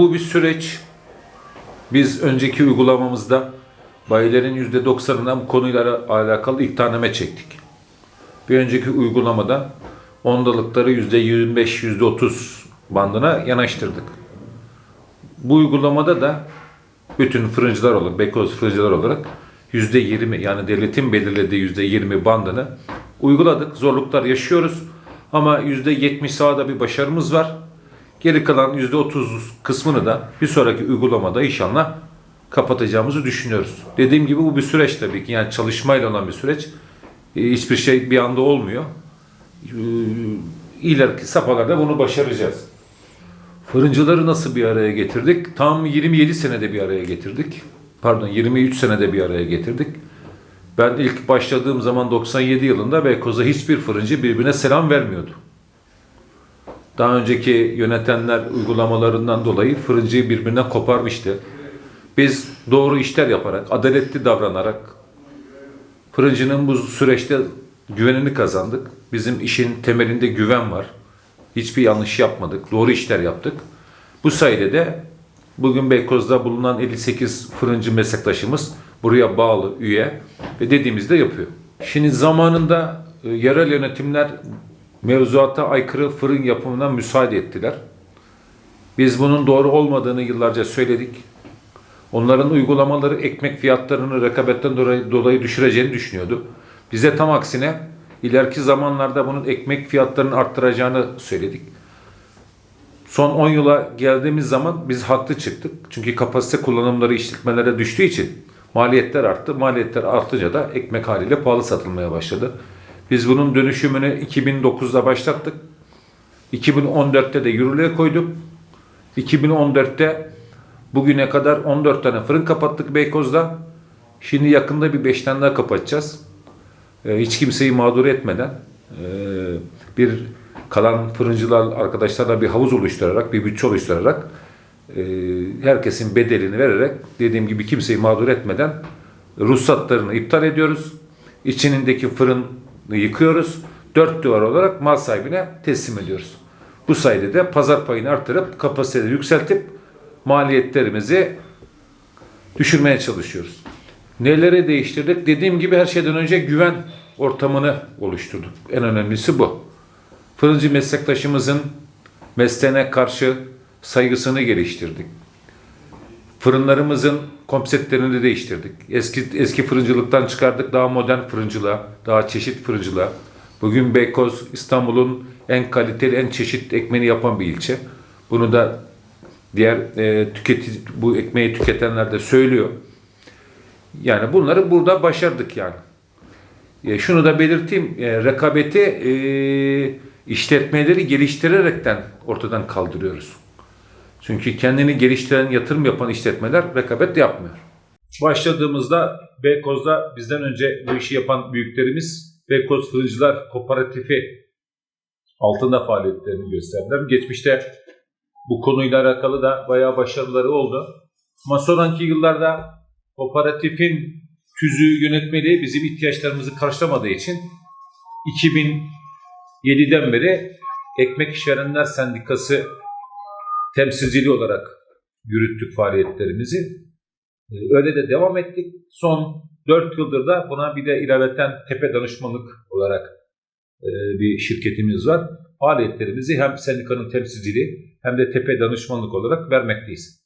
Bu bir süreç. Biz önceki uygulamamızda bayilerin %90'ından bu konuyla alakalı ihtarname çektik. Bir önceki uygulamada ondalıkları %25, %30 bandına yanaştırdık. Bu uygulamada da bütün fırıncılar olarak, Beykoz fırıncılar olarak %20 yani devletin belirlediği %20 bandını uyguladık. Zorluklar yaşıyoruz ama %70 sahada bir başarımız var. Geri kalan %30 kısmını da bir sonraki uygulamada inşallah kapatacağımızı düşünüyoruz. Dediğim gibi bu bir süreç tabii ki. Yani çalışmayla olan bir süreç. E, Hiçbir şey bir anda olmuyor. E, İleriki safhalarda bunu başaracağız. Fırıncıları nasıl bir araya getirdik? Tam 27 senede bir araya getirdik. Pardon 23 senede bir araya getirdik. Ben ilk başladığım zaman 97 yılında Beykoz'da hiçbir fırıncı birbirine selam vermiyordu. Daha önceki yönetenler uygulamalarından dolayı fırıncıyı birbirinden koparmıştı. Biz doğru işler yaparak, adaletli davranarak fırıncının bu süreçte güvenini kazandık. Bizim işin temelinde güven var. Hiçbir yanlış yapmadık. Doğru işler yaptık. Bu sayede de bugün Beykoz'da bulunan 58 fırıncı meslektaşımız buraya bağlı üye ve dediğimizde yapıyor. Şimdi zamanında e, yerel yönetimler mevzuata aykırı fırın yapımına müsaade ettiler. Biz bunun doğru olmadığını yıllarca söyledik. Onların uygulamaları ekmek fiyatlarını rekabetten dolayı, düşüreceğini düşünüyordu. Bize tam aksine ileriki zamanlarda bunun ekmek fiyatlarını arttıracağını söyledik. Son 10 yıla geldiğimiz zaman biz haklı çıktık. Çünkü kapasite kullanımları işletmelere düştüğü için maliyetler arttı. Maliyetler artınca da ekmek haliyle pahalı satılmaya başladı. Biz bunun dönüşümünü 2009'da başlattık. 2014'te de yürürlüğe koyduk. 2014'te bugüne kadar 14 tane fırın kapattık Beykoz'da. Şimdi yakında bir 5 tane daha kapatacağız. Ee, hiç kimseyi mağdur etmeden e, bir kalan fırıncılar arkadaşlarla bir havuz oluşturarak, bir bütçe oluşturarak e, herkesin bedelini vererek dediğim gibi kimseyi mağdur etmeden ruhsatlarını iptal ediyoruz. İçinindeki fırını yıkıyoruz. Dört duvar olarak mal sahibine teslim ediyoruz. Bu sayede de pazar payını artırıp kapasiteyi yükseltip maliyetlerimizi düşürmeye çalışıyoruz. Neleri değiştirdik? Dediğim gibi her şeyden önce güven ortamını oluşturduk. En önemlisi bu. Fırıncı meslektaşımızın mesleğine karşı saygısını geliştirdik. Fırınlarımızın konseptlerini değiştirdik. Eski eski fırıncılıktan çıkardık daha modern fırıncılığa, daha çeşit fırıncılığa. Bugün Beykoz İstanbul'un en kaliteli, en çeşit ekmeğini yapan bir ilçe. Bunu da diğer e, tüketici bu ekmeği tüketenler de söylüyor. Yani bunları burada başardık yani. E, şunu da belirteyim, e, rekabeti e, işletmeleri geliştirerekten ortadan kaldırıyoruz. Çünkü kendini geliştiren, yatırım yapan işletmeler rekabet yapmıyor. Başladığımızda Beykoz'da bizden önce bu işi yapan büyüklerimiz Beykoz Fırıncılar Kooperatifi altında faaliyetlerini gösterdiler. Geçmişte bu konuyla alakalı da bayağı başarıları oldu. Ama sonraki yıllarda kooperatifin tüzüğü yönetmeliği bizim ihtiyaçlarımızı karşılamadığı için 2007'den beri Ekmek İşverenler Sendikası temsilciliği olarak yürüttük faaliyetlerimizi. Ee, Öyle de devam ettik. Son 4 yıldır da buna bir de ilaveten tepe danışmanlık olarak e, bir şirketimiz var. Faaliyetlerimizi hem sendikanın temsilciliği hem de tepe danışmanlık olarak vermekteyiz.